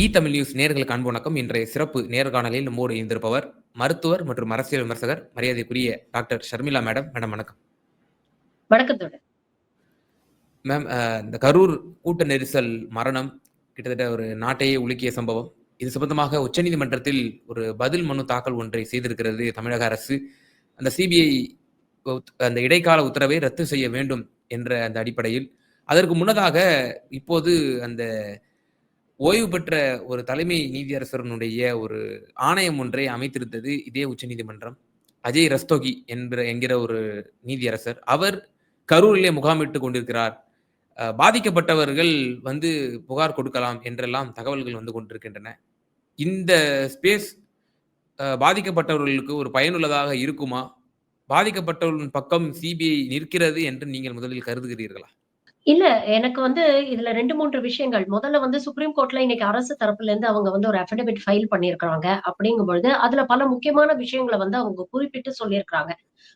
இ Tamil news நேர்களுக்கு அன்பு வணக்கம். இன்றைய சிறப்பு நேர்காணலில் நம்மோடு இருந்திருப்பவர் மருத்துவர் மற்றும் அரசியல் விமர்சகர் மரியாதைக்குரிய டாக்டர் ஷர்மிளா மேடம். மேடம் வணக்கம். வணக்கத்தோட. மேம் இந்த கரூர் கூட்ட நெரிசல் மரணம் கிட்டத்தட்ட ஒரு நாட்டையே உலுக்கிய சம்பவம். இது சம்பந்தமாக உச்சநீதிமன்றத்தில் ஒரு பதில் மனு தாக்கல் ஒன்றை செய்திருக்கிறது தமிழக அரசு. அந்த சிபிஐ அந்த இடைக்கால உத்தரவை ரத்து செய்ய வேண்டும் என்ற அந்த அடிப்படையில். அதற்கு முன்னதாக இப்போது அந்த ஓய்வு பெற்ற ஒரு தலைமை நீதியரசரனுடைய ஒரு ஆணையம் ஒன்றை அமைத்திருந்தது இதே உச்சநீதிமன்றம். அஜய் ரஸ்தோகி என்கிற என்கிற ஒரு நீதியரசர். அவர் கரூரிலே முகாமிட்டு கொண்டிருக்கிறார். பாதிக்கப்பட்டவர்கள் வந்து புகார் கொடுக்கலாம் என்றெல்லாம் தகவல்கள் வந்து கொண்டிருக்கின்றன. இந்த ஸ்பேஸ் பாதிக்கப்பட்டவர்களுக்கு ஒரு பயனுள்ளதாக இருக்குமா? பாதிக்கப்பட்டவர்களின் பக்கம் சிபிஐ நிற்கிறது என்று நீங்கள் முதலில் கருதுகிறீர்களா? இல்ல எனக்கு வந்து இதுல ரெண்டு மூன்று விஷயங்கள். முதல்ல வந்து சுப்ரீம் கோர்ட்ல இன்னைக்கு அரசு தரப்புல இருந்து அவங்க வந்து ஒரு அஃபிடவிட் ஃபைல் பண்ணியிருக்கிறாங்க அப்படிங்கும் பொழுது அதுல பல முக்கியமான விஷயங்களை வந்து அவங்க குறிப்பிட்டு சொல்லியிருக்கிறாங்க.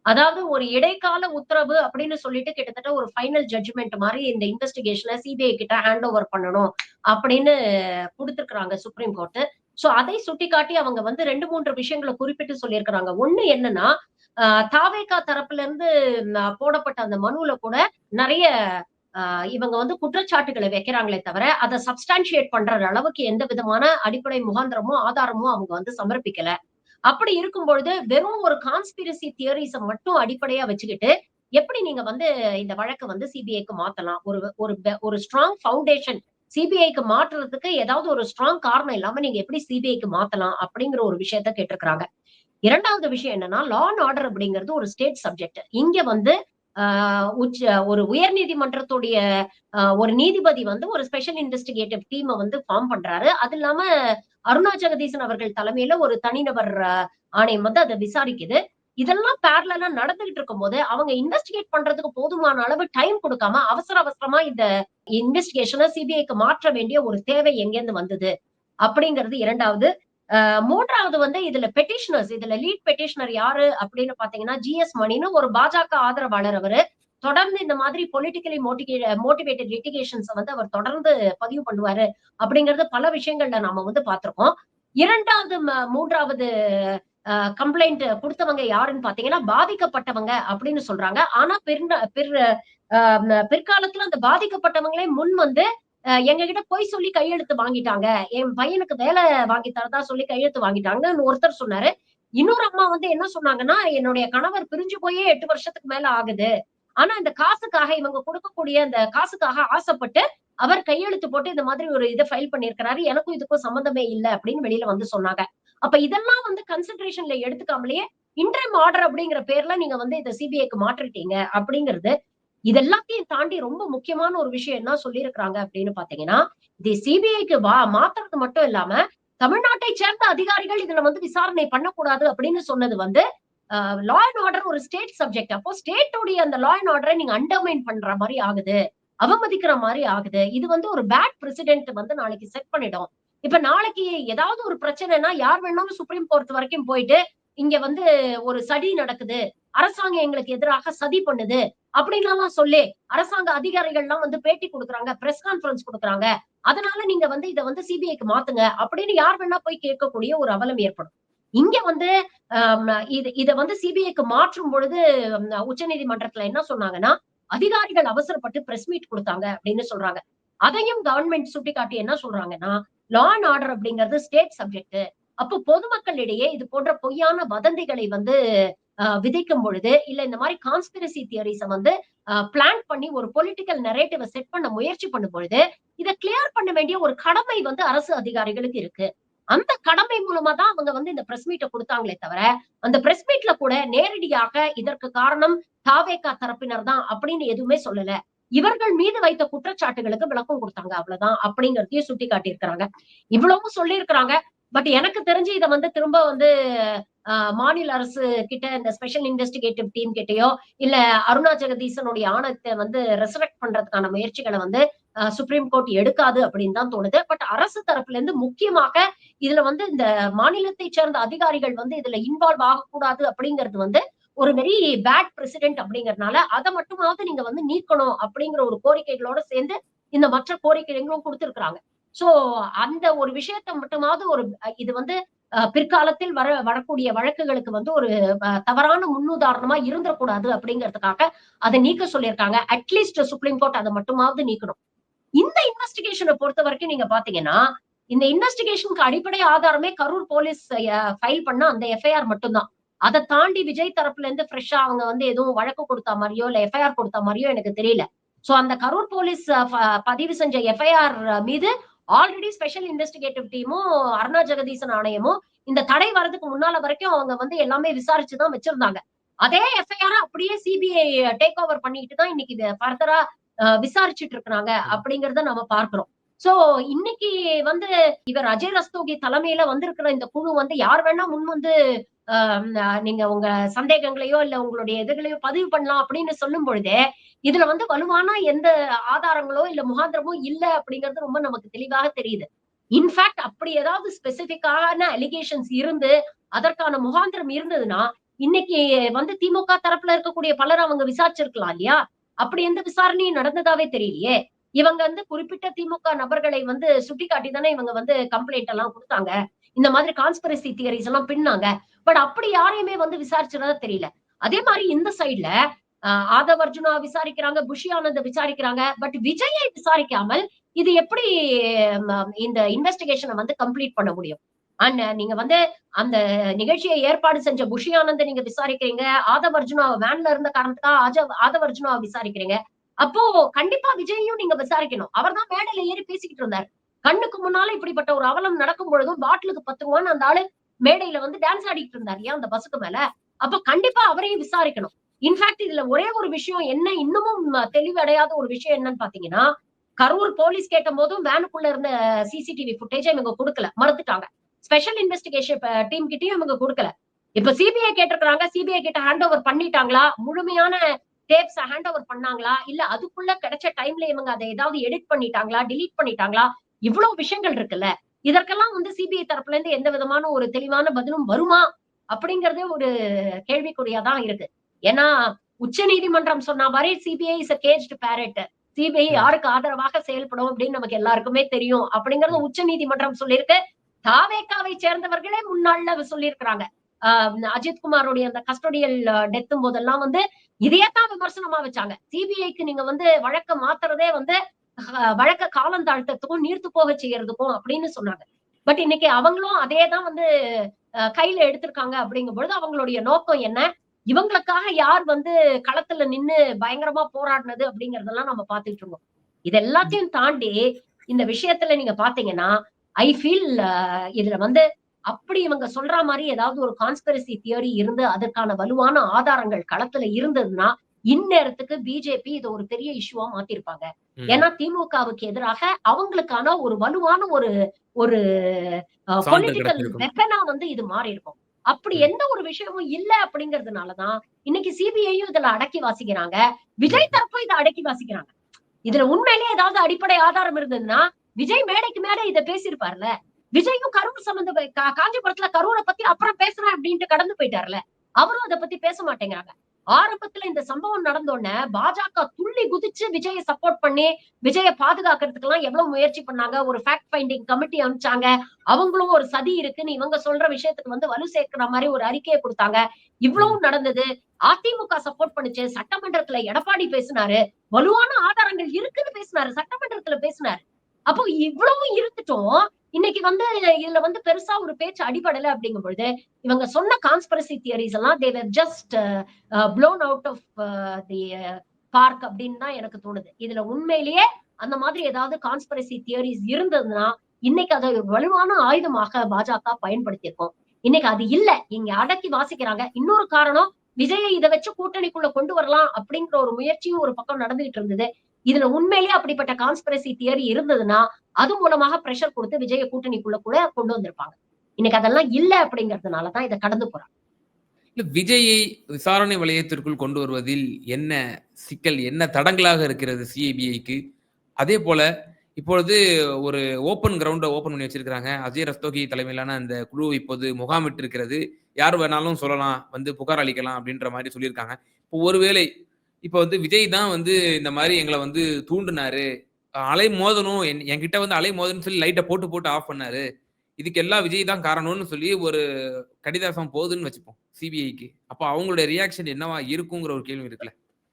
அதாவது ஒரு இடைக்கால உத்தரவு அப்படின்னு சொல்லிட்டு கிட்டத்தட்ட ஒரு ஃபைனல் ஜட்ஜ்மெண்ட் மாதிரி இந்த இன்வெஸ்டிகேஷனை சிபிஐ கிட்ட ஹேண்ட் ஓவர் பண்ணணும் அப்படின்னு கொடுத்துருக்குறாங்க சுப்ரீம் கோர்ட் சோ அதை சுட்டிக்காட்டி அவங்க வந்து ரெண்டு மூன்று விஷயங்களை குறிப்பிட்டு சொல்லியிருக்கிறாங்க. ஒண்ணு என்னன்னா தாவேகா தரப்புல இருந்து போடப்பட்ட அந்த மனுவுல கூட நிறைய இவங்க வந்து குற்றச்சாட்டுகளை வைக்கிறாங்களே தவிர அதை சப்ஸ்டான்சியேட் பண்ற அளவுக்கு எந்த விதமான அடிப்படை முகாந்திரமோ ஆதாரமோ அவங்க வந்து சமர்ப்பிக்கல. அப்படி இருக்கும் பொழுது வெறும் ஒரு கான்ஸ்பிரசி தியரிஸ மட்டும் அடிப்படையா வச்சுக்கிட்டு எப்படி நீங்க வந்து இந்த வழக்கை வந்து சிபிஐக்கு மாத்தலாம்? ஒரு ஒரு ஒரு ஸ்ட்ராங் ஃபவுண்டேஷன் சிபிஐக்கு மாற்றுறதுக்கு ஏதாவது ஒரு ஸ்ட்ராங் காரணம் இல்லாம நீங்க எப்படி சிபிஐக்கு மாத்தலாம் அப்படிங்கிற ஒரு விஷயத்த கேட்டிருக்கிறாங்க. இரண்டாவது விஷயம் என்னன்னா லா அண்ட் ஆர்டர் அப்படிங்கிறது ஒரு ஸ்டேட் சப்ஜெக்ட் இங்க வந்து உச்ச ஒரு உயர் நீதிமன்றத்துடைய ஒரு நீதிபதி வந்து ஒரு ஸ்பெஷல் இன்வெஸ்டிகேட்டிவ் டீமை வந்து ஃபார்ம் பண்றாரு. அது இல்லாம அருணா ஜெகதீசன் அவர்கள் தலைமையில ஒரு தனிநபர் ஆணையம் வந்து அதை விசாரிக்குது. இதெல்லாம் பேரலா நடந்துகிட்டு இருக்கும்போது அவங்க இன்வெஸ்டிகேட் பண்றதுக்கு போதுமான அளவு டைம் கொடுக்காம அவசர அவசரமா இந்த இன்வெஸ்டிகேஷனை சிபிஐக்கு மாற்ற வேண்டிய ஒரு தேவை எங்கேருந்து வந்தது? அப்படிங்கிறது இரண்டாவது. மூன்றாவது வந்து இதுல பெட்டிஷனர்ஸ் இதுல லீட் பெட்டிஷனர் யாரு அப்படின்னு பாத்தீங்கன்னா ஜிஎஸ் மணின்னு ஒரு பாஜக ஆதரவாளர் அவரு. தொடர்ந்து இந்த மாதிரி பொலிட்டிக்கலி மோட்டிவே மோட்டிவேட்டட் லிட்டிகேஷன்ஸ் வந்து அவர் தொடர்ந்து பதிவு பண்ணுவாரு அப்படிங்கறது பல விஷயங்கள்ல நாம வந்து பார்த்திருக்கோம் இரண்டாவது மூன்றாவது கம்ப்ளைண்ட் கொடுத்தவங்க யாருன்னு பாத்தீங்கன்னா பாதிக்கப்பட்டவங்க அப்படின்னு சொல்றாங்க. ஆனா பிற பிற பிற்காலத்துல அந்த பாதிக்கப்பட்டவங்களே முன் வந்து அஹ் எங்க கிட்ட போய் சொல்லி கையெழுத்து வாங்கிட்டாங்க. என் பையனுக்கு வேலை வாங்கி தரதா சொல்லி கையெழுத்து வாங்கிட்டாங்கன்னு ஒருத்தர் சொன்னாரு. இன்னொரு அம்மா வந்து என்ன சொன்னாங்கன்னா என்னுடைய கணவர் பிரிஞ்சு போயே எட்டு வருஷத்துக்கு மேல ஆகுது. ஆனா இந்த காசுக்காக இவங்க கொடுக்கக்கூடிய அந்த காசுக்காக ஆசைப்பட்டு அவர் கையெழுத்து போட்டு இந்த மாதிரி ஒரு இதை ஃபைல் பண்ணிருக்கிறாரு எனக்கும் இதுக்கும் சம்மந்தமே இல்லை அப்படின்னு வெளியில வந்து சொன்னாங்க. அப்ப இதெல்லாம் வந்து கன்சிடரேஷன்ல எடுத்துக்காமலேயே இன்டர்ம் ஆர்டர் அப்படிங்கிற பேர்ல நீங்க வந்து இதை சிபிஐக்கு மாற்றிட்டீங்க அப்படிங்கிறது இதெல்லாத்தையும் தாண்டி ரொம்ப முக்கியமான ஒரு விஷயம் என்ன சொல்லியிருக்கிறாங்க அப்படின்னு பாத்தீங்கன்னா இது சிபிஐக்கு வா மாத்துறது மட்டும் இல்லாம தமிழ்நாட்டை சேர்ந்த அதிகாரிகள் இதுல வந்து விசாரணை பண்ணக்கூடாது அப்படின்னு சொன்னது வந்து லா அண்ட் ஆர்டர் ஒரு ஸ்டேட் சப்ஜெக்ட் அப்போ ஸ்டேட்டோடைய அந்த லா அண்ட் ஆர்டரை நீங்க அண்டர்மைன் பண்ற மாதிரி ஆகுது அவமதிக்கிற மாதிரி ஆகுது. இது வந்து ஒரு பேட் பிரசிடென்ட் வந்து நாளைக்கு செட் பண்ணிடும். இப்ப நாளைக்கு ஏதாவது ஒரு பிரச்சனைனா யார் வேணாலும் சுப்ரீம் கோர்ட் வரைக்கும் போயிட்டு இங்க வந்து ஒரு சதி நடக்குது அரசாங்கம் எங்களுக்கு எதிராக சதி பண்ணுது அப்படின்லாம் சொல்லி. அரசாங்க அதிகாரிகள்லாம் வந்து பேட்டி கொடுக்குறாங்க பிரஸ் கான்ஃபரன்ஸ் கொடுக்குறாங்க. அதனால நீங்க வந்து இதை வந்து சிபிஐக்கு மாத்துங்க அப்படின்னு யார் வேணா போய் கேட்கக்கூடிய ஒரு அவலம் ஏற்படும். இங்க வந்து ஆம், இது இதை வந்து சிபிஐக்கு மாற்றும் பொழுது உச்ச நீதிமன்றத்துல என்ன சொன்னாங்கன்னா அதிகாரிகள் அவசரப்பட்டு பிரஸ் மீட் கொடுத்தாங்க அப்படின்னு சொல்றாங்க. அதையும் கவர்மெண்ட் சுட்டிக்காட்டி என்ன சொல்றாங்கன்னா லா அண்ட் ஆர்டர் அப்படிங்கிறது ஸ்டேட் சப்ஜெக்ட் அப்போ பொதுமக்களிடையே இது போன்ற பொய்யான வதந்திகளை வந்து விதைக்கும் பொழுது இல்ல இந்த மாதிரி கான்ஸ்பிரசி தியரிஸ வந்து பிளான் பண்ணி ஒரு பொலிட்டிக்கல் நரேட்டிவ செட் பண்ண முயற்சி பண்ணும் பொழுது இதை கிளியர் பண்ண வேண்டிய ஒரு கடமை வந்து அரசு அதிகாரிகளுக்கு இருக்கு. அந்த கடமை மூலமா தான் அவங்க வந்து இந்த பிரஸ் மீட்டை கொடுத்தாங்களே தவிர அந்த பிரஸ் மீட்ல கூட நேரடியாக இதற்கு காரணம் தாவேகா தரப்பினர் தான் அப்படின்னு எதுவுமே சொல்லல. இவர்கள் மீது வைத்த குற்றச்சாட்டுகளுக்கு விளக்கம் கொடுத்தாங்க அவ்வளவுதான் அப்படிங்கறதையும் சுட்டி காட்டியிருக்கிறாங்க இவ்வளவும் சொல்லியிருக்கிறாங்க. பட் எனக்கு தெரிஞ்சு இதை வந்து திரும்ப வந்து மாநில அரசு கிட்ட இந்த ஸ்பெஷல் இன்வெஸ்டிகேட்டிவ் டீம் கிட்டயோ இல்ல அருணா ஜெகதீசனுடைய ஆணத்தை வந்து ரெசரக்ட் பண்றதுக்கான முயற்சிகளை வந்து சுப்ரீம் கோர்ட் எடுக்காது அப்படின்னு தான் தோணுது. பட் அரசு தரப்புல இருந்து முக்கியமாக இதுல வந்து இந்த மாநிலத்தை சேர்ந்த அதிகாரிகள் வந்து இதுல இன்வால்வ் ஆகக்கூடாது அப்படிங்கிறது வந்து ஒரு வெரி பேட் பிரசிடென்ட் அப்படிங்கறதுனால அதை மட்டுமாவது நீங்க வந்து நீக்கணும் அப்படிங்கிற ஒரு கோரிக்கைகளோட சேர்ந்து இந்த மற்ற கோரிக்கைகளும் கொடுத்திருக்கிறாங்க. சோ அந்த ஒரு விஷயத்த மட்டுமாவது ஒரு இது வந்து பிற்காலத்தில் வர வரக்கூடிய வழக்குகளுக்கு வந்து ஒரு தவறான முன்னுதாரணமா இருந்துடக்கூடாது அப்படிங்கிறதுக்காக அதை நீக்க சொல்லியிருக்காங்க. அட்லீஸ்ட் சுப்ரீம் கோர்ட் அதை மட்டுமாவது நீக்கணும். இந்த இன்வெஸ்டிகேஷனை பொறுத்த வரைக்கும் நீங்க பாத்தீங்கன்னா இந்த இன்வெஸ்டிகேஷனுக்கு அடிப்படை ஆதாரமே கரூர் போலீஸ் ஃபைல் பண்ண அந்த எஃப்ஐஆர் மட்டும்தான். அதை தாண்டி விஜய் தரப்புல இருந்து ஃப்ரெஷ்ஷா அவங்க வந்து எதுவும் வழக்கு கொடுத்த மாதிரியோ இல்ல எஃப்ஐஆர் கொடுத்த மாதிரியோ எனக்கு தெரியல. சோ அந்த கரூர் போலீஸ் பதிவு செஞ்ச எஃப்ஐஆர் மீது ஆல்ரெடி ஸ்பெஷல் இன்வெஸ்டிகேட்டிவ் டீமும் அருணா ஜெகதீசன் ஆணையமும் இந்த தடை வரதுக்கு முன்னால வரைக்கும் அவங்க வந்து எல்லாமே விசாரிச்சுதான் வச்சிருந்தாங்க. அதே எஃப்ஐஆர் அப்படியே சிபிஐ டேக் ஓவர் பண்ணிட்டு தான் இன்னைக்கு ஃபர்தரா விசாரிச்சுட்டு இருக்கிறாங்க அப்படிங்கறத நம்ம பார்க்கிறோம். சோ இன்னைக்கு வந்து இவர் அஜய் ரஸ்தோகி தலைமையில வந்திருக்கிற இந்த குழு வந்து யார் வேணா முன் வந்து நீங்க உங்க சந்தேகங்களையோ இல்ல உங்களுடைய இதுகளையோ பதிவு பண்ணலாம் அப்படின்னு சொல்லும் பொழுது இதுல வந்து வலுவான எந்த ஆதாரங்களோ இல்ல முகாந்திரமோ இல்ல அப்படிங்கிறது ரொம்ப நமக்கு தெளிவாக தெரியுது. இன்ஃபேக்ட் அப்படி ஏதாவது ஸ்பெசிபிக்கான அலிகேஷன்ஸ் இருந்து அதற்கான முகாந்திரம் இருந்ததுன்னா இன்னைக்கு வந்து திமுக தரப்புல இருக்கக்கூடிய பலர் அவங்க விசாரிச்சிருக்கலாம் இல்லையா? அப்படி எந்த விசாரணையும் நடந்ததாவே தெரியலையே. இவங்க வந்து குறிப்பிட்ட திமுக நபர்களை வந்து சுட்டிக்காட்டி தானே இவங்க வந்து கம்ப்ளைண்ட் எல்லாம் கொடுத்தாங்க. இந்த மாதிரி கான்ஸ்பிரசி தியரிஸ் எல்லாம் பின்னாங்க. பட் அப்படி யாரையுமே வந்து விசாரிச்சதா தெரியல. அதே மாதிரி இந்த சைட்ல ஆதவ் அர்ஜுனா விசாரிக்கிறாங்க புஷி ஆனந்த விசாரிக்கிறாங்க. பட் விஜயை விசாரிக்காமல் இது எப்படி இந்த இன்வெஸ்டிகேஷனை வந்து கம்ப்ளீட் பண்ண முடியும்? அண்ட் நீங்க வந்து அந்த நிகழ்ச்சியை ஏற்பாடு செஞ்ச புஷி ஆனந்த நீங்க விசாரிக்கிறீங்க ஆதவ் அர்ஜுனா வேன்ல இருந்த காரணத்துக்காக ஆஜவ் ஆதவ் அர்ஜுனா விசாரிக்கிறீங்க. அப்போ கண்டிப்பா விஜயையும் நீங்க விசாரிக்கணும். அவர் தான் மேடையில ஏறி பேசிக்கிட்டு இருந்தார். கண்ணுக்கு முன்னால இப்படிப்பட்ட ஒரு அவலம் நடக்கும் பொழுதும் பாட்டிலுக்கு பத்து ரூபான்னு அந்த ஆளு மேடையில வந்து டான்ஸ் ஆடிட்டு இருந்தார். ஏன் அந்த பஸ்ஸுக்கு மேல? அப்ப கண்டிப்பா அவரையும் விசாரிக்கணும். இன்ஃபேக்ட் இதுல ஒரே ஒரு விஷயம் என்ன இன்னமும் தெளிவடையாத ஒரு விஷயம் என்னன்னு பாத்தீங்கன்னா கரூர் போலீஸ் கேட்ட போதும் வேனுக்குள்ள இருந்த சிசிடிவி ஃபுட்டேஜ் இவங்க கொடுக்கல. மறுத்துட்டாங்க. ஸ்பெஷல் இன்வெஸ்டிகேஷன் டீம் கிட்டயும் இவங்க கொடுக்கல. இப்ப சிபிஐ கேட்டிருக்காங்க சிபிஐ கிட்ட ஹேண்ட் ஓவர் பண்ணிட்டாங்களா? முழுமையான டேப்ஸ் ஹேண்ட் ஓவர் பண்ணாங்களா? இல்ல அதுக்குள்ள கிடைச்ச டைம்ல இவங்க அதை ஏதாவது எடிட் பண்ணிட்டாங்களா? டிலீட் பண்ணிட்டாங்களா? இவ்வளவு விஷயங்கள் இருக்குல்ல. இதற்கெல்லாம் வந்து சிபிஐ தரப்புல இருந்து எந்த விதமான ஒரு தெளிவான பதிலும் வருமா? அப்படிங்கறதே ஒரு கேள்விக்குறியாதான் இருக்கு. ஏன்னா உச்ச நீதிமன்றம் சொன்ன மாதிரி CBI is caged parrot CBI யாருக்கு ஆதரவாக செயல்படும் அப்படின்னு நமக்கு எல்லாருக்குமே தெரியும். அப்படிங்கறது உச்ச நீதிமன்றம் சொல்லியிருக்கு. தாவேக்காவை சேர்ந்தவர்களே முன்னாள்ல சொல்லியிருக்கிறாங்க. ஆஹ் அஜித் குமாரோடைய அந்த கஸ்டோடியல் டெத்தும் போதெல்லாம் வந்து இதையத்தான் விமர்சனமா வச்சாங்க. சிபிஐக்கு நீங்க வந்து வழக்க மாத்துறதே வந்து வழக்க காலம் தாழ்த்தத்துக்கும் நீர்த்து போக செய்யறதுக்கும் அப்படின்னு சொன்னாங்க. பட் இன்னைக்கு அவங்களும் அதே தான் வந்து கையில எடுத்திருக்காங்க அப்படிங்கும் பொழுது அவங்களுடைய நோக்கம் என்ன? இவங்களுக்காக யார் வந்து களத்துல நின்னு பயங்கரமா போராடினது அப்படிங்கறதெல்லாம் நம்ம பாத்துட்டு இருக்கோம் இது எல்லாத்தையும் தாண்டி இந்த விஷயத்துல நீங்க பாத்தீங்கன்னா ஐ ஃபீல் இதுல வந்து அப்படி இவங்க சொல்ற மாதிரி ஏதாவது ஒரு கான்ஸ்பிரசி தியரி இருந்து அதற்கான வலுவான ஆதாரங்கள் களத்துல இருந்ததுன்னா இந்நேரத்துக்கு பிஜேபி இதை ஒரு பெரிய இஷ்யூவா மாத்திருப்பாங்க. ஏன்னா திமுகவுக்கு எதிராக அவங்களுக்கான ஒரு வலுவான ஒரு ஒரு பொலிட்டிக்கல். வெப்பனா வந்து இது மாறி இருக்கும் அப்படி. எந்த ஒரு விஷயமும் இல்ல அப்படிங்கறதுனாலதான் இன்னைக்கு சிபிஐயும் இதுல அடக்கி வாசிக்கிறாங்க. விஜய் தரப்பும் இதை அடக்கி வாசிக்கிறாங்க. இதுல உண்மையிலேயே ஏதாவது அடிப்படை ஆதாரம் இருந்ததுன்னா விஜய் மேடைக்கு மேடை இதை பேசியிருப்பார்ல. விஜயும் கரூர் சம்பந்த காஞ்சிபுரத்துல கரூரை பத்தி அப்புறம் பேசுறேன் அப்படின்ட்டு கடந்து போயிட்டார்ல. அவரும் அதை பத்தி பேச மாட்டேங்கிறாங்க. ஆரம்பத்துல இந்த சம்பவம் நடந்த உடனே பாஜக துள்ளி குதிச்சு விஜய சப்போர்ட் பண்ணி விஜய பாதுகாக்கிறதுக்கு எல்லாம் எவ்வளவு முயற்சி பண்ணாங்க? ஒரு ஃபேக்ட் ஃபைண்டிங் கமிட்டி அனுப்பிச்சாங்க. அவங்களும் ஒரு சதி இருக்குன்னு இவங்க சொல்ற விஷயத்துக்கு வந்து வலு சேர்க்கிற மாதிரி ஒரு அறிக்கையை கொடுத்தாங்க. இவ்வளவும் நடந்தது. அதிமுக சப்போர்ட் பண்ணுச்சு. சட்டமன்றத்துல எடப்பாடி பேசினாரு. வலுவான ஆதாரங்கள் இருக்குன்னு பேசினாரு. சட்டமன்றத்துல பேசினாரு. அப்போ இவ்வளவும் இருந்துட்டும் இன்னைக்கு வந்து இதுல வந்து பெருசா ஒரு பேச்சு அடிபடல அப்படிங்கும் பொழுது இவங்க சொன்ன கான்ஸ்பரசி தியரிஸ் எல்லாம் they were just blown out of the park அப்படின்னு தான் எனக்கு தோணுது. இதுல உண்மையிலேயே அந்த மாதிரி ஏதாவது கான்ஸ்பரசி தியரிஸ் இருந்ததுன்னா இன்னைக்கு அதை ஒரு வலுவான ஆயுதமாக பாஜக பயன்படுத்தியிருக்கோம். இன்னைக்கு அது இல்ல. இங்க அடக்கி வாசிக்கிறாங்க. இன்னொரு காரணம் விஜயை இதை வச்சு கூட்டணிக்குள்ள கொண்டு வரலாம் அப்படிங்கிற ஒரு முயற்சியும் ஒரு பக்கம் நடந்துகிட்டு இருந்தது. இதுல உண்மையிலேயே அப்படிப்பட்ட கான்ஸ்பிரசி தியரி இருந்ததுன்னா அது மூலமாக பிரஷர் கொடுத்து விஜய கூட்டணிக்குள்ள கூட கொண்டு வந்திருப்பாங்க. இன்னைக்கு அதெல்லாம் இல்ல அப்படிங்கறதுனாலதான் இதை கடந்து போறாங்க. விஜயை விசாரணை வளையத்திற்குள் கொண்டு வருவதில் என்ன சிக்கல் என்ன தடங்களாக இருக்கிறது சிஐபிஐக்கு அதே போல இப்பொழுது ஒரு ஓப்பன் கிரவுண்டை ஓபன் பண்ணி வச்சிருக்கிறாங்க. அஜய் ரஸ்தோகி தலைமையிலான அந்த குழு இப்போது முகாமிட்டு இருக்கிறது யார் வேணாலும் சொல்லலாம் வந்து புகார் அளிக்கலாம் அப்படின்ற மாதிரி சொல்லியிருக்காங்க. இப்போ ஒருவேளை இப்போ வந்து விஜய் தான் வந்து இந்த மாதிரி எங்களை வந்து தூண்டினாரு அலை மோதனும் என் என்கிட்ட வந்து அலை மோதனும் சொல்லி லைட்டை போட்டு போட்டு ஆஃப் பண்ணாரு. இதுக்கு எல்லாம் விஜய் தான் காரணம்னு சொல்லி ஒரு கடிதாசம் போகுதுன்னு வச்சுப்போம் சிபிஐக்கு. அப்போ அவங்களுடைய ரியாக்ஷன் என்னவா இருக்குங்கிற ஒரு கேள்வி இருக்குல்ல.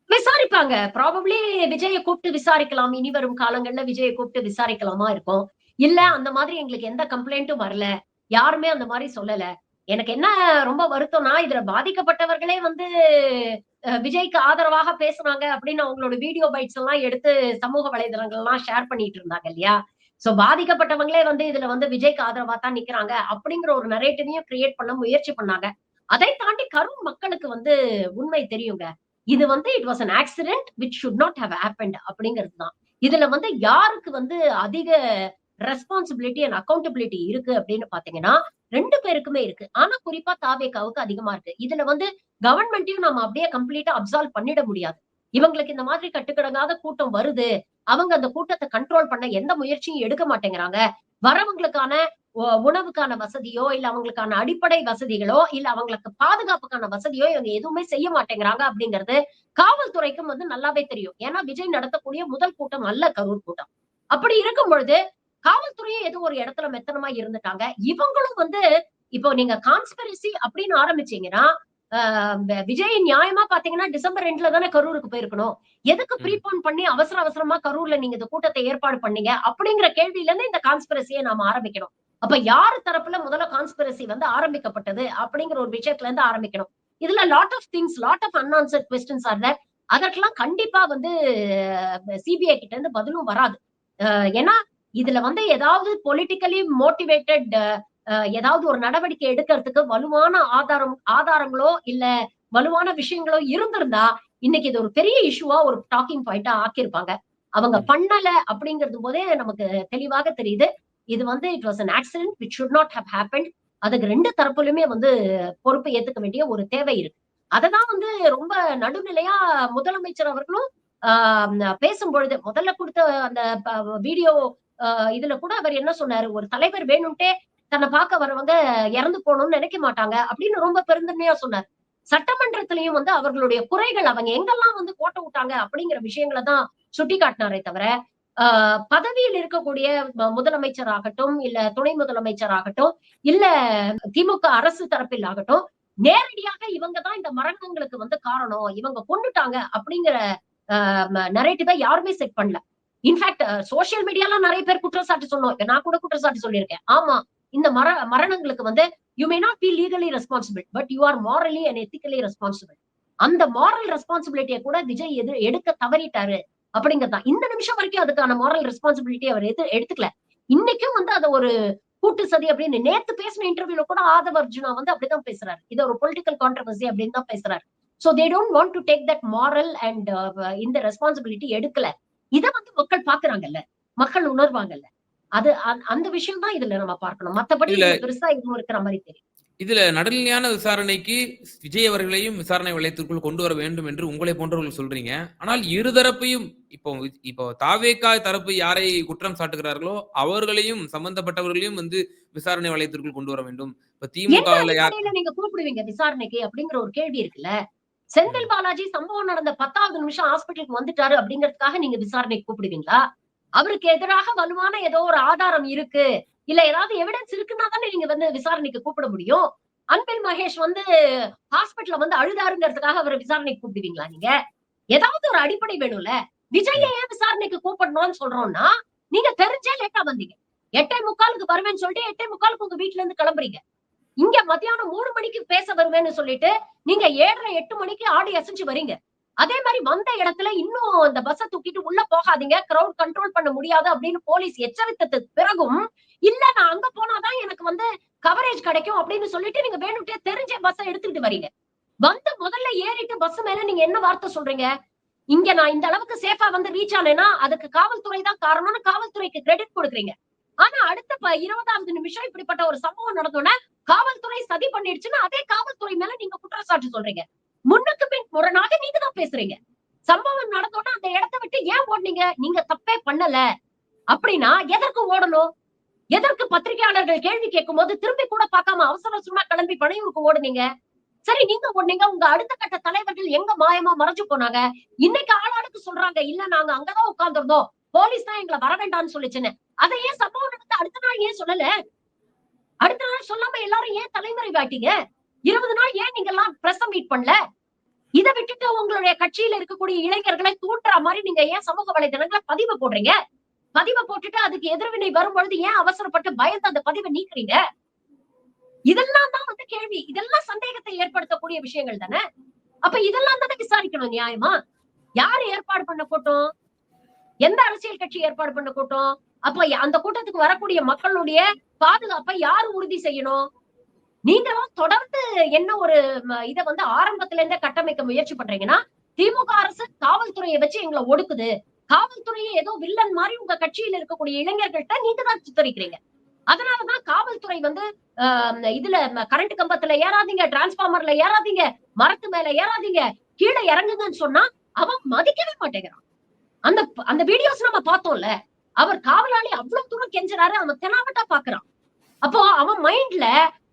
விசாரிப்பாங்க. ப்ராபப்ளி விஜயை கூப்பிட்டு விசாரிக்கலாம். இனி வரும் காலங்கள்ல விஜயை கூப்பிட்டு விசாரிக்கலாமா இருக்கும். இல்ல அந்த மாதிரி எங்களுக்கு எந்த கம்ப்ளைண்ட்டும் வரல. யாருமே அந்த மாதிரி சொல்லல. எனக்கு என்ன ரொம்ப வருத்தம்னா, இதுல பாதிக்கப்பட்டவர்களே வந்து விஜய்க்கு ஆதரவாக பேசுனாங்க அப்படின்னு அவங்களோட வீடியோ பைட்ஸ் எல்லாம் எடுத்து சமூக வலைதளங்கள்லாம் ஷேர் பண்ணிட்டு இருந்தாங்க இல்லையா? சோ பாதிக்கப்பட்டவங்களே வந்து இதுல வந்து விஜய்க்கு ஆதரவா தான் நிக்கிறாங்க அப்படிங்கிற ஒரு நரேட்டிவையும் கிரியேட் பண்ண முயற்சி பண்ணாங்க. அதை தாண்டி கரூர் மக்களுக்கு வந்து உண்மை தெரியுங்க. இது வந்து it was an accident which should not have happened அப்படிங்கிறது தான். இதுல வந்து யாருக்கு வந்து அதிக ரெஸ்பான்சிபிலிட்டி அண்ட் அக்கவுண்டபிலிட்டி இருக்கு அப்படின்னு பாத்தீங்கன்னா, ரெண்டு பேருக்குமே இருக்கு. ஆனா குறிப்பா தாவேக்காவுக்கு அதிகமா இருக்கு. இதுல வந்து கவர்மெண்ட்டையும் நம்ம அப்படியே கம்ப்ளீட்டா அப்சால்வ் பண்ணிட முடியாது. இவங்களுக்கு இந்த மாதிரி கட்டுக்கடங்காத கூட்டம் வருது. அவங்க அந்த கூட்டத்தை கண்ட்ரோல் பண்ண எந்த முயற்சியும் எடுக்க மாட்டேங்கிறாங்க. வரவங்களுக்கான உணவுக்கான வசதியோ, இல்ல அவங்களுக்கான அடிப்படை வசதிகளோ, இல்ல அவங்களுக்கு பாதுகாப்புக்கான வசதியோ இவங்க எதுவுமே செய்ய மாட்டேங்கிறாங்க அப்படிங்கிறது காவல்துறைக்கும் வந்து நல்லாவே தெரியும். ஏன்னா விஜய் நடத்தக்கூடிய முதல் கூட்டம் அல்ல கரூர் கூட்டம். அப்படி இருக்கும் பொழுது காவல்துறையும் ஏதோ ஒரு இடத்துல மெத்தனமா இருந்துட்டாங்க. இவங்களும் வந்து இப்போ நீங்க கான்ஸ்பிரசி அப்படின்னு ஆரம்பிச்சீங்கன்னா, விஜய் நியாயமா பாத்தீங்கன்னா டிசம்பர் 2ல தானே கரூருக்கு போயிருக்கணும். எதுக்கு. ப்ரீபோன் பண்ணி அவசர அவசரமா கரூர்ல நீங்க இந்த கூட்டத்த ஏற்பாடு பண்ணீங்க? அப்படிங்கிற கேள்வியில இருந்து இந்த கான்ஸ்பிரசிய நாம ஆரம்பிக்கணும். அப்ப யாரு தரப்புல முதல்ல கான்ஸ்பிரசி வந்து ஆரம்பிக்கப்பட்டது அப்படிங்கிற ஒரு விஷயத்துல இருந்து ஆரம்பிக்கணும். இதுல lot of things, lot of unanswered questions are there. அதற்கெல்லாம் கண்டிப்பா வந்து சிபிஐ கிட்ட இருந்து பதிலும் வராது. ஏன்னா இதுல வந்து ஏதாவது பொலிட்டிக்கலி மோட்டிவேட்டட் ஏதாவது ஒரு நடவடிக்கை எடுக்கிறதுக்கு வலுவான ஆதாரம் ஆதாரங்களோ, இல்ல வலுவான விஷயங்களோ இருந்திருந்தா, இன்னைக்கு இது ஒரு பெரிய இஷ்யூவா ஒரு டாக்கிங் பாயிண்ட்டா ஆக்கியிருப்பாங்க. அவங்க. பண்ணல அப்படிங்கிறது போதே நமக்கு தெளிவாக தெரியுது. இது வந்து it was an accident which should not have happened. அதுக்கு 2 தரப்புலயுமே வந்து பொறுப்பு ஏத்துக்க வேண்டிய ஒரு தேவை இருக்கு. அததான் வந்து ரொம்ப நடுநிலையா முதலமைச்சர் அவர்களும் ஆ பேசும்பொழுது முதல்ல குடுத்த அந்த வீடியோ இதுல கூட அவர் என்ன சொன்னாரு, "ஒரு தலைவர் வேணும்ட்டே தன்னை பார்க்க வரவங்க இறந்து போகணும்னு நினைக்க மாட்டாங்க." அப்படின்னு ரொம்ப பெருந்தன்மையா சொன்னார். சட்டமன்றத்திலயும் வந்து அவர்களுடைய குறைகள் அவங்க எங்கெல்லாம் வந்து கோட்டை விட்டாங்க அப்படிங்கிற விஷயங்களை தான் சுட்டிக்காட்டினாரே தவிர, பதவியில் இருக்கக்கூடிய முதலமைச்சர் ஆகட்டும், இல்ல துணை முதலமைச்சர் ஆகட்டும், இல்ல திமுக அரசு தரப்பில் ஆகட்டும், நேரடியாக இவங்க தான் இந்த மரணங்களுக்கு வந்து காரணம். இவங்க கொண்டுட்டாங்க அப்படிங்கிற அ யாருமே செட் பண்ணல. இன்ஃபேக்ட் சோசியல் மீடியால நிறைய பேர் குற்றச்சாட்டு சொன்னோம். நான் கூட குற்றச்சாட்டு சொல்லியிருக்கேன். ஆமா, இந்த மர மரணங்களுக்கு வந்து you may not be legally responsible. But you are morally and ethically responsible. அந்த மாரல் ரெஸ்பான்சிபிலிட்டிய கூட விஜய் எது எடுக்க தவறிட்டாரு அப்படிங்கறதான் இந்த நிமிஷம் வரைக்கும் அதுக்கான மாரல் ரெஸ்பான்சிபிலிட்டி அவர் எது எடுத்துக்கல. இன்னைக்கும் வந்து அதை ஒரு கூட்டு சதி அப்படின்னு நேத்து பேசின இன்டர்வியூல கூட ஆதவ் அர்ஜுனா வந்து அப்படிதான் பேசுறாரு. இது ஒரு பொலிட்டிக்கல் கான்ட்ரவர்சி அப்படின்னு தான் பேசுறாரு. So they don't want to take that moral and இந்த ரெஸ்பான்சிபிலிட்டி எடுக்கல. இத வந்து மக்கள் பார்க்கிறாங்கல்ல. மக்கள் உணர்வாங்கல்ல. அது அந் அந்த விஷயம் தான் இதுல நம்ம பார்க்கணும். மத்தபடி பெருசா எதுவும் இருக்கிற மாரி தெரியும். இதுல நடுநிலையான விசாரணைக்கு விஜய் அவர்களையும் விசாரணை வளையத்திற்குள் கொண்டு வர வேண்டும் என்று உங்களை போன்றவர்கள் சொல்றீங்க. ஆனால் இருதரப்பையும் இப்போ இப்போ தாவேகா தரப்பு யாரை குற்றம் சாட்டுகிறார்களோ, அவர்களையும் சம்பந்தப்பட்டவர்களையும் வந்து விசாரணை வளையத்திற்குள் கொண்டு வர வேண்டும். இப்ப அடிப்படையில நீங்க கூப்பிடுவீங்க விசாரணைக்கு அப்படிங்கிற ஒரு கேள்வி இருக்குல்ல. செந்தில் பாலாஜி சம்பவம் நடந்த 10வது நிமிஷம் ஹாஸ்பிட்டலுக்கு வந்துட்டாரு அப்படிங்கறதுக்காக நீங்க விசாரணைக்கு கூப்பிடுவீங்களா? அவருக்கு எதிராக வலுவான ஏதோ ஒரு ஆதாரம் இருக்கு. இல்ல ஏதாவது எவிடன்ஸ் இருக்குன்னா தானே நீங்க வந்து விசாரணைக்கு கூப்பிட முடியும். அன்பில் மகேஷ் வந்து ஹாஸ்பிடல்ல வந்து அழுதாருங்கிறதுக்காக அவரை விசாரணைக்கு கூப்பிடுவீங்களா நீங்க? ஏதாவது ஒரு அடிப்படை வேணும்ல. விஜய ஏன் விசாரணைக்கு கூப்பிடணும்னு சொல்றோம்னா, நீங்க தெரிஞ்சே லேட்டா வந்தீங்க. 8:45க்கு வருவேன்னு சொல்லிட்டு 8:45க்கு உங்க வீட்டுல இருந்து கிளம்புறீங்க. இங்க மத்தியானம் மூணு மணிக்கு பேச வருவேன்னு சொல்லிட்டு, நீங்க 7:30, 8 மணிக்கு ஆடி அசைஞ்சு வரீங்க. அதே மாதிரி வந்த இடத்துல இன்னும் அந்த பஸ்ஸ தூக்கிட்டு உள்ள போகாதீங்க. கிரவுட் கண்ட்ரோல் பண்ண முடியாது அப்படின்னு போலீஸ் எச்சரித்ததுக்கு பிறகும், இல்ல நான் அங்க போனாதான் எனக்கு வந்து கவரேஜ் கிடைக்கும் அப்படின்னு சொல்லிட்டு நீங்க வேணும்ட்டே தெரிஞ்ச பஸ்ஸ எடுத்துக்கிட்டு வரீங்க. வந்து முதல்ல ஏறிட்டு பஸ் மேல நீங்க என்ன வார்த்தை சொல்றீங்க? இங்க நான் இந்த அளவுக்கு சேஃபா வந்து ரீச் ஆனேன்னா, அதுக்கு காவல்துறை தான் காரணம்னு காவல்துறைக்கு கிரெடிட் குடுக்குறீங்க. ஆனா அடுத்த ப 20வது நிமிஷம் இப்படிப்பட்ட ஒரு சம்பவம் நடந்தோனே, காவல்துறை சதி பண்ணிடுச்சுன்னா அதே காவல்துறை மேல நீங்க குற்றச்சாட்டு சொல்றீங்க. முன்னுக்கு பின் முரணாக நீங்க தான் பேசுறீங்க. சம்பவம் நடந்தோனே அந்த இடத்த விட்டு ஏன் ஓடுனீங்க? நீங்க தப்பே பண்ணல. அப்படின்னா எதற்கு ஓடணும்? எதற்கு பத்திரிகையாளர்கள் கேள்வி கேட்கும் போது திரும்பி கூட பார்க்காம அவசர அவசரமா கிளம்பி பனையூருக்கு ஓடுனீங்க? சரி நீங்க ஓடுனீங்க. உங்க அடுத்த கட்ட தலைவர்கள் எங்க மாயமா மறைஞ்சு போனாங்க? இன்னைக்கு ஆளாளுக்கு சொல்றாங்க. இல்ல நாங்க அங்கதான் உட்கார்ந்துருந்தோம் போலீஸ் தான் எங்களை வர வேண்டாம்னு சொல்லிச்சுன்னு அதை ஏன் சம்பவம் நடந்து அடுத்த நாள் ஏன் சொல்லல? அடுத்த நாள் சொல்லாம எல்லாரும் ஏன் தலைமுறை காட்டீங்க? இருபது நாள் ஏன் நீங்க எல்லாம் பிரஸ் மீட் பண்ணல? இதை விட்டுட்டு உங்களுடைய கட்சியில இருக்கக்கூடிய இளைஞர்களை தூண்டுற மாதிரி நீங்க ஏன் சமூக வலைதளங்களை பதிவு போடுறீங்க? பதிவை போட்டுட்டு அதுக்கு எதிர்வினை வரும் பொழுது ஏன் அவசரப்பட்டு பயந்து அந்த பதிவை நீக்குறீங்க? இதெல்லாம் தான் வந்து கேள்வி. இதெல்லாம் சந்தேகத்தை ஏற்படுத்தக்கூடிய விஷயங்கள் தானே? அப்ப இதெல்லாம் தானே விசாரிக்கணும் நியாயமா? யாரு ஏற்பாடு பண்ண கூட்டம்? எந்த அரசியல் கட்சி ஏற்பாடு பண்ண கூட்டம்? அப்ப அந்த கூட்டத்துக்கு வரக்கூடிய மக்களுடைய பாதுகாப்பை யாரு உறுதி செய்யணும்? நீங்களும் தொடர்ந்து என்ன ஒரு இதை வந்து ஆரம்பத்துல இருந்தே கட்டமைக்க முயற்சி பண்றீங்கன்னா திமுக அரசு காவல்துறையை வச்சு எங்களை ஒடுக்குது. காவல்துறையை ஏதோ வில்லன் மாதிரி உங்க கட்சியில இருக்கக்கூடிய இளைஞர்கள்ட்ட நீங்க தான் சித்தரிக்கிறீங்க. அதனாலதான் காவல்துறை வந்து ஆஹ், இதுல கரண்ட் கம்பத்துல ஏறாதீங்க டிரான்ஸ்பார்மர்ல ஏறாதீங்க மரத்து மேல ஏறாதீங்க கீழே இறங்குங்கன்னு சொன்னா அவன் மதிக்கவே மாட்டேங்கிறான். அந்த அந்த வீடியோஸ் நம்ம பார்த்தோம்ல அவர் காவலாளி அவ்வளவு தூரம் கெஞ்சினாரு அவன் தெனாவட்டா பாக்குறான். அப்போ அவன் மைண்ட்ல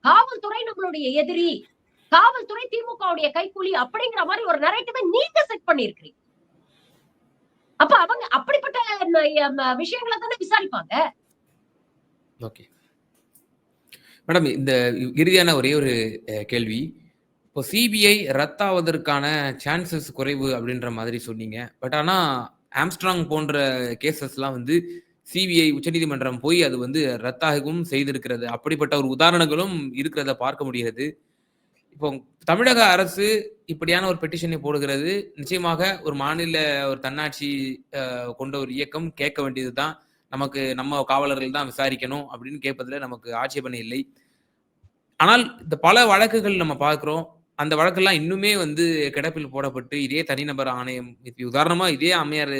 காவல்துறை நம்மளுடைய எதிரி காவல்துறை திமுகவுடைய கைக்கூலி அப்படிங்கிற மாதிரி ஒரு நரேட்டிவை நீங்க செட் பண்ணிருக்கீங்க அப்ப அவங்க அப்படிப்பட்ட விஷயங்களை தானே விசாரிப்பாங்க? ஓகே மேடம் இந்த இறுதியான ஒரே ஒரு கேள்வி. இப்போ சிபிஐ ரத்தாவதற்கான சான்சஸ் குறைவு அப்படின்ற மாதிரி சொன்னீங்க. பட் ஆனா ஆம்ஸ்ட்ராங் போன்ற கேசஸ்லாம் வந்து சிபிஐ உச்சநீதிமன்றம் போய் அது வந்து ரத்தாகவும் செய்திருக்கிறது. அப்படிப்பட்ட ஒரு உதாரணங்களும் இருக்கிறத பார்க்க முடிகிறது. இப்போ தமிழக அரசு இப்படியான ஒரு பெட்டிஷனை போடுகிறது. நிச்சயமாக ஒரு மாநில ஒரு தன்னாட்சி கொண்ட ஒரு இயக்கம் கேட்க வேண்டியது தான் நமக்கு நம்ம காவலர்கள் தான் விசாரிக்கணும் அப்படின்னு கேட்பதில் நமக்கு ஆட்சேபனை இல்லை. ஆனால் இந்த பல வழக்குகள் நம்ம பார்க்குறோம். அந்த வழக்கெல்லாம் இன்னுமே வந்து கிடப்பில் போடப்பட்டு இதே தனிநபர் ஆணையம் உதாரணமா இதே அம்மையார்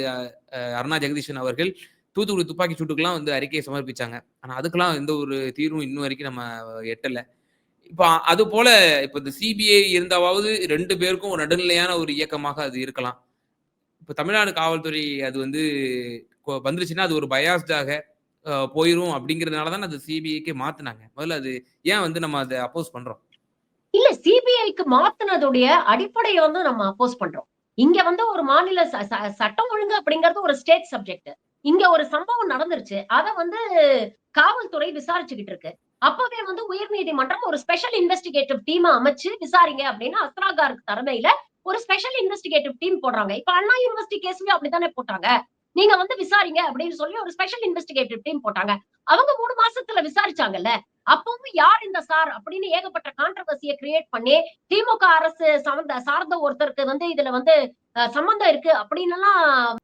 அருணா ஜெகதீஷன் அவர்கள் தூத்துக்குடி துப்பாக்கி சூட்டுக்கெல்லாம் வந்து அறிக்கையை சமர்ப்பிச்சாங்க. ஆனா அதுக்கெல்லாம் எந்த ஒரு தீர்வும் இன்னும் வரைக்கும் நம்ம எட்டல. இப்போ அது போல இப்போ இந்த சிபிஐ இருந்தாவது ரெண்டு பேருக்கும் ஒரு நடுநிலையான ஒரு இயக்கமாக அது இருக்கலாம். இப்போ தமிழ்நாடு காவல்துறை அது வந்து வந்துருச்சுன்னா அது ஒரு பயாஸ்டாக போயிரும் அப்படிங்கிறதுனால தான் அது சிபிஐக்கு மாத்தினாங்க. முதல்ல அது ஏன் வந்து நம்ம அதை அப்போஸ் பண்றோம்? இல்ல சிபிஐக்கு மாத்துனதுடைய அடிப்படையை வந்து நம்ம அப்போஸ் பண்றோம். இங்க வந்து ஒரு மாநில ச- சட்டம் ஒழுங்கு அப்படிங்கறது ஒரு ஸ்டேட் சப்ஜெக்ட் இங்க ஒரு சம்பவம் நடந்துருச்சு. அத வந்து காவல்துறை விசாரிச்சுக்கிட்டு இருக்கு. அப்பவே வந்து உயர்நீதிமன்றம் ஒரு ஸ்பெஷல் இன்வெஸ்டிகேட்டிவ் டீம் அமைச்சு விசாரிங்க அப்படின்னு அஸ்ராகாருக்கு தலைமையில ஒரு ஸ்பெஷல் இன்வெஸ்டிகேட்டிவ் டீம் போடுறாங்க. இப்ப அண்ணா யூனிவர்சிட்டி கேஸ்லயும் அப்படித்தானே போட்டாங்க. நீங்க வந்து விசாரிங்க அப்படின்னு சொல்லி ஒரு ஸ்பெஷல் இன்வெஸ்டிகேட்டிவ் டீம் போட்டாங்க. அவங்க மூணு மாசத்துல விசாரிச்சாங்கல்ல. அப்பவும் யார் இந்த சார் அப்படின்னு ஏகப்பட்ட கான்ட்ரவர்சியை கிரியேட் பண்ணி திமுக அரசு சம்பந்த சார்ந்த ஒருத்தருக்கு வந்து இதுல வந்து சம்பந்தம் இருக்கு அப்படின்னு எல்லாம்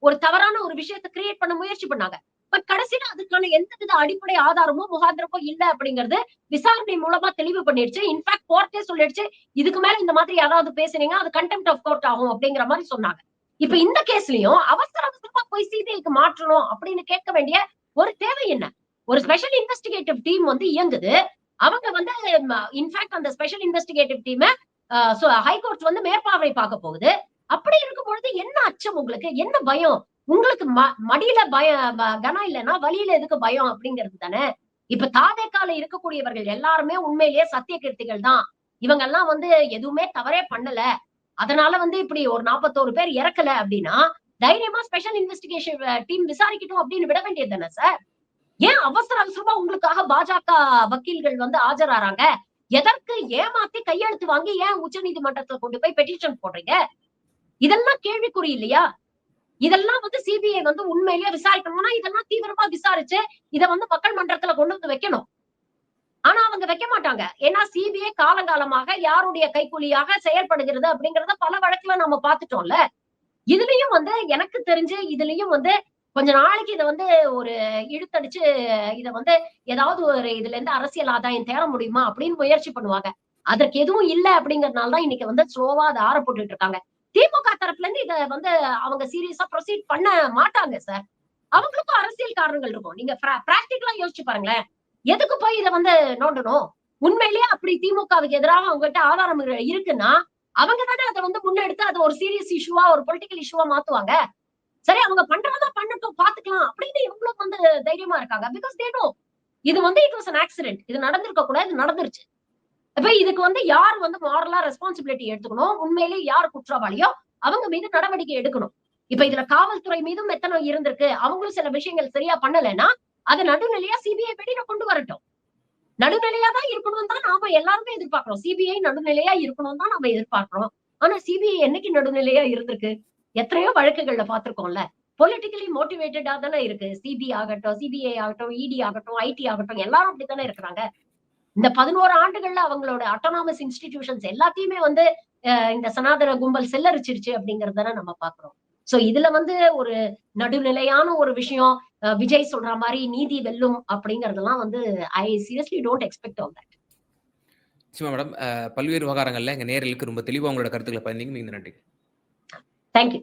ஒரு தவறான ஒரு விஷயத்தை கிரியேட் பண்ண முயற்சி பண்ணாங்க. பட் கடைசியில அதுக்கான எந்த வித அடிப்படை ஆதாரமோ முகாந்திரமோ இல்ல அப்படிங்கறது விசாரணை மூலமா தெளிவு பண்ணிடுச்சு. இன்ஃபேக்ட் கோர்ட்டே சொல்லிடுச்சு இதுக்கு மேல இந்த மாதிரி யாராவது பேசுனீங்க அது கண்டெம்ட் ஆஃப் கோர்ட் ஆகும் அப்படிங்கிற மாதிரி சொன்னாங்க. இப்ப இந்த கேஸ்லயும் அவசர அவசரமா போய் சிபிஐக்கு மாற்றணும் அப்படின்னு கேட்க வேண்டிய ஒரு தேவை என்ன? ஒரு ஸ்பெஷல் இன்வெஸ்டிகேட்டிவ் டீம் வந்து இயங்குது. அவங்க வந்து இன்ஃபேக்ட் அந்த ஸ்பெஷல் இன்வெஸ்டிகேட்டிவ் டீம் ஹைகோர்ட் வந்து மேற்பார்வை பார்க்க போகுது. அப்படி இருக்கும் பொழுது என்ன அச்சம் உங்களுக்கு? என்ன பயம்? உங்களுக்கு ம- மடியில பயம் கனம் இல்லைன்னா வழியில எதுக்கு பயம் அப்படிங்கிறது தானே? இப்ப தாதேக்கால இருக்கக்கூடியவர்கள் எல்லாருமே உண்மையிலேயே சத்திய கீர்த்திகள் தான். இவங்க எல்லாம் வந்து எதுவுமே தவறே பண்ணல. அதனால வந்து இப்படி ஒரு நாற்பத்தோரு பேர் இறக்கல அப்படின்னா தைரியமா ஸ்பெஷல் இன்வெஸ்டிகேஷன் டீம் விசாரிக்கட்டும் அப்படின்னு விட வேண்டியது தானே சார் ஏன் அவசர அவசரமா உங்களுக்காக பாஜக வக்கீல்கள் வந்து ஆஜராறாங்க? எதற்கு ஏமாத்தி கையெழுத்து வாங்கி ஏன் உச்ச நீதிமன்றத்துல கொண்டு போய் பெட்டிஷன் போடுறீங்க? இதெல்லாம் கேள்விக்குறி இல்லையா? இதெல்லாம் வந்து சிபிஐ வந்து உண்மையிலேயே விசாரிக்கணும்னா இதெல்லாம் தீவிரமா விசாரிச்சு இத வந்து மக்கள் மன்றத்துல கொண்டு வந்து வைக்கணும். ஆனா அவங்க வைக்க மாட்டாங்க. ஏன்னா சிபிஐ காலங்காலமாக யாருடைய கைக்கூலியாக செயல்படுகிறது அப்படிங்கறத பல வழக்குல நம்ம பாத்துட்டோம்ல இதுலயும் வந்து எனக்கு தெரிஞ்சு இதுலயும் வந்து கொஞ்ச நாளைக்கு இதை வந்து ஒரு இழுத்தடிச்சு இத வந்து ஏதாவது ஒரு இதுல இருந்து அரசியல் ஆதாயம் தேட முடியுமா அப்படின்னு முயற்சி பண்ணுவாங்க. அதற்கு எதுவும் இல்ல அப்படிங்கறதுனால தான் இன்னைக்கு வந்து ஸ்லோவா அதை ஆற போட்டுட்டு இருக்காங்க. திமுக தரப்புல இருந்து இத வந்து அவங்க சீரியஸா ப்ரொசீட் பண்ண மாட்டாங்க சார் அவங்களுக்கும் அரசியல் காரணங்கள் இருக்கும். நீங்க பிராக்டிக்கலா யோசிச்சு பாருங்களேன். எதுக்கு போய் இதை வந்து நோண்டணும்? உண்மையிலேயே அப்படி திமுகவுக்கு எதிராக அவங்ககிட்ட ஆதாரம் இருக்குன்னா அவங்க தானே அதை வந்து முன்னெடுத்து அதை ஒரு சீரியஸ் இஷ்யூவா ஒரு பொலிட்டிக்கல் இஷ்யூவா மாத்துவாங்க. சரி அவங்க பண்றதா பண்ணட்டும் பாத்துக்கலாம் அப்படின்னு எவ்வளவு வந்து தைரியமா இருக்காங்க. பிகாஸ் தே நோ இது வந்து இட் வாஸ் அன் ஆக்சிடென்ட் இது நடந்திருக்க கூட இது நடந்துருச்சு. இப்ப இதுக்கு வந்து யார் வந்து மாரலா ரெஸ்பான்சிபிலிட்டி எடுத்துக்கணும்? உண்மையிலேயே யார் குற்றவாளியோ அவங்க மீது நடவடிக்கை எடுக்கணும். இப்ப இதுல காவல்துறை மீதும் எத்தனை இருந்திருக்கு? அவங்களும் சில விஷயங்கள் சரியா பண்ணலைன்னா அதை நடுநிலையா சிபிஐ படி நான் கொண்டு வரட்டும். நடுநிலையா தான் இருக்கணும் தான் நாம எல்லாருமே எதிர்பார்க்கிறோம். சிபிஐ நடுநிலையா இருக்கணும் தான் நாம எதிர்பார்க்கிறோம். ஆனா சிபிஐ என்னைக்கு நடுநிலையா இருந்திருக்கு? எத்தனையோ வழக்குகள்ல பாத்திருக்கோம்ல. பொலிட்டிக்கலி மோட்டிவேட்டடா தானே இருக்கு. சிபி ஆகட்டும் சிபிஐ ஆகட்டும் இடி ஆகட்டும் ஐடி ஆகட்டும் எல்லாரும் அப்படித்தானே இருக்கிறாங்க. இந்த பதினோரு ஆண்டுகள்ல அவங்களோட அட்டானமஸ் இன்ஸ்டிடியூஷன்ஸ் எல்லாத்தையுமே வந்து இந்த சனாதன கும்பல் செல்லரிச்சிருச்சு அப்படிங்கறத நம்ம பாக்குறோம். சோ இதுல வந்து ஒரு நடுநிலையான ஒரு விஷயம் விஜய் சொல்ற மாதிரி நீதி வெல்லும் அப்படிங்கறதெல்லாம் வந்து I seriously don't expect on that நிச்சயமா மேடம் அஹ், பல்வேறு விவகாரங்கள்ல எங்க நேரலுக்கு ரொம்ப தெளிவா உங்களோட கருத்துக்களை பதிந்தீங்க நன்றி. நன்றி தேங்க்யூ